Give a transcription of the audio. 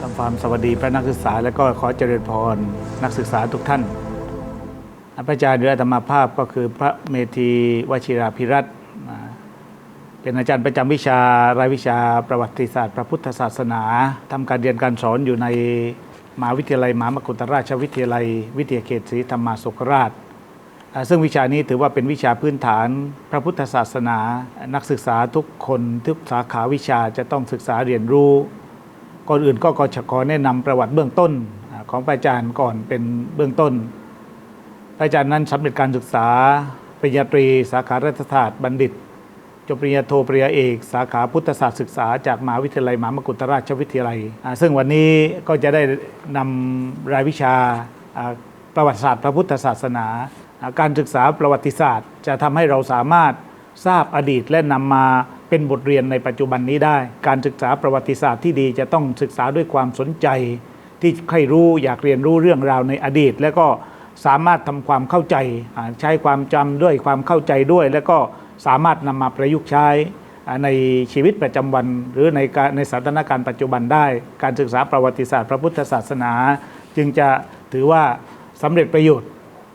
ทำความสวัสดีพระนักศึกษา และก็ขอเจริญพรนักศึกษาทุกท่านพระอาจารย์เรือธรรมภาพก็คือพระเมธีวชิราภิรัตเป็นอาจารย์ประจำวิชารายวิชาประวัติศาสตร์ พระพุทธศาสนาทำการเรียนการสอนอยู่ในมหาวิทยาลัยมหามกุฏราชวิทยาลัย วิทยาเขตศรีธรรมาสุขราช ซึ่งวิชานี้ถือว่าเป็นวิชาพื้นฐาน พระพุทธศาสนา นักศึกษาทุกคนทุกสาขาวิชาจะต้องศึกษาเรียนรู้ ก่อนอื่นก็ก็จะขอแนะนำประวัติเบื้องต้นของพระอาจารย์ก่อนเป็นเบื้องต้น พระอาจารย์นั้นสำเร็จการศึกษาปริญญาตรี สาขารัฐศาสตร์บัณฑิต จบปริญญาโทปริญญาเอก สาขาพุทธศาสตร์ศึกษาจากมหาวิทยาลัยมหามกุฏราชวิทยาลัย ซึ่งวันนี้ก็จะได้นำรายวิชาประวัติศาสตร์ พระพุทธศาสนาอ่าการศึกษาประวัติศาสตร์ จะทำให้เราสามารถทราบอดีตและนำมา เป็นบทเรียนในปัจจุบันนี้ได้ การศึกษาประวัติศาสตร์ที่ดีจะต้องศึกษาด้วยความสนใจ ที่ใครรู้อยากเรียนรู้เรื่องราวในอดีต และก็สามารถทำความเข้าใจ ใช้ความจำด้วยความเข้าใจด้วย และก็สามารถนำมาประยุกต์ใช้ในชีวิตประจำวัน หรือในในสถานการณ์ปัจจุบันได้ การศึกษาประวัติศาสตร์ พระพุทธศาสนา จึงจะถือว่าสำเร็จประโยชน์